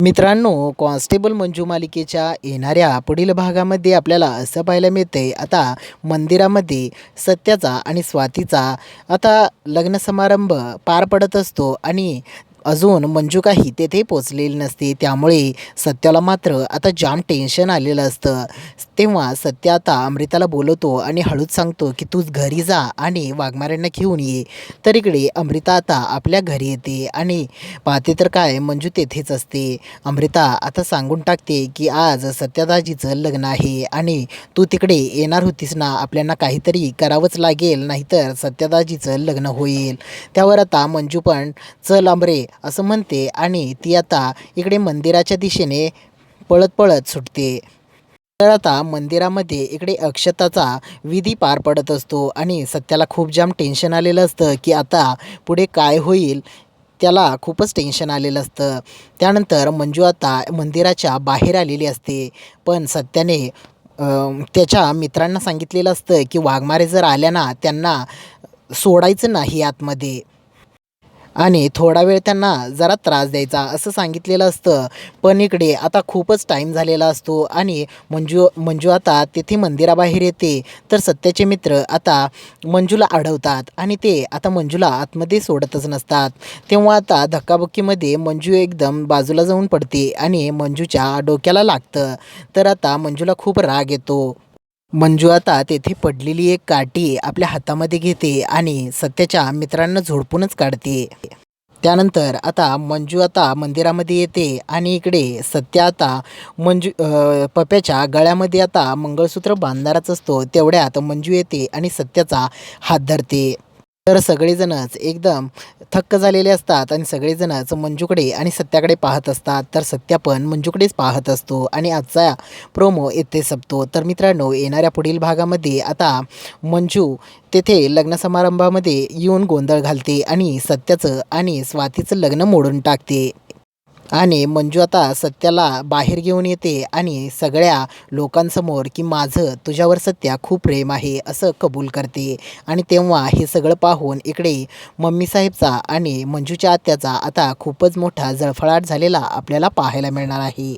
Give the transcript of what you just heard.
मित्रांनो कॉन्स्टेबल मंजू मालिकेच्या येणाऱ्या पुढील भागामध्ये आपल्याला असं पाहायला मिळते आता मंदिरामध्ये सत्याचा आणि स्वातीचा आता लग्न समारंभ पार पडत असतो आणि अजून मंजू काही तेथे पोचलेली नसते. त्यामुळे सत्याला मात्र आता जाम टेन्शन आलेलं असतं. तेव्हा सत्य आता अमृताला बोलवतो आणि हळूच सांगतो की तूच घरी जा आणि वाघमाऱ्यांना घेऊन ये. तर इकडे अमृता आता आपल्या घरी येते आणि पाहते तर काय मंजू तेथेच असते. अमृता आता सांगून टाकते की आज सत्यादाजीचं लग्न आहे आणि तू तिकडे येणार होतीस ना आपल्याला काहीतरी करावंच लागेल नाहीतर सत्यादाजीचं लग्न होईल. त्यावर आता मंजू पण चल अमरे असं म्हणते आणि ती आता इकडे मंदिराच्या दिशेने पळत पळत सुटते. तर आता मंदिरामध्ये इकडे अक्षताचा विधी पार पडत असतो आणि सत्याला खूप जाम टेन्शन आलेलं असतं की आता पुढे काय होईल त्याला खूपच टेन्शन आलेलं असतं. त्यानंतर मंजू आता मंदिराच्या बाहेर आलेली असते. पण सत्याने त्याच्या मित्रांना सांगितलेलं असतं की वाघमारे जर आल्या ना त्यांना सोडायचं नाही आतमध्ये. आणि थोडा वेळ त्यांना जरा त्रास द्यायचा असं सांगितलेलं असतं. पण इकडे आता खूपच टाईम झालेला असतो आणि मंजू मंजू आता तेथे मंदिराबाहेर येते. तर सत्याचे मित्र आता मंजूला अडवतात आणि ते आता मंजूला आतमध्ये सोडतच नसतात. तेव्हा आता धक्काबुक्कीमध्ये मंजू एकदम बाजूला जाऊन पडते आणि मंजूच्या डोक्याला लागतं. तर आता मंजूला खूप राग येतो. मंजू आता तेथे पडलेली एक काठी आपल्या हातामध्ये घेते आणि सत्याच्या मित्रांना झोडपूनच काढते. त्यानंतर आता मंजू आता मंदिरामध्ये येते आणि इकडे सत्य आता मंजू पप्याच्या गळ्यामध्ये आता मंगळसूत्र बांधणारच असतो. तेवढ्यात मंजू येते आणि सत्याचा हात धरते. तर सगळेजणच एकदम थक्क झालेले असतात आणि सगळेजणच मंजूकडे आणि सत्याकडे पाहत असतात. तर सत्या पण मंजूकडेच पाहत असतो आणि आजचा प्रोमो येथे संपतो. तर मित्रांनो येणाऱ्या पुढील भागामध्ये आता मंजू तेथे लग्न समारंभामध्ये येऊन गोंधळ घालते आणि सत्याचं आणि स्वातीचं लग्न मोडून टाकते. आणि मंजू आता सत्याला बाहेर घेऊन येते आणि सगळ्या लोकांसमोर की माझं तुझ्यावर सत्या खूप प्रेम आहे असं कबूल करते. आणि तेव्हा हे सगळं पाहून इकडे मम्मीसाहेबचा आणि मंजूच्या आत्याचा आता खूपच मोठा जळफळाट झालेला आपल्याला पाहायला मिळणार आहे.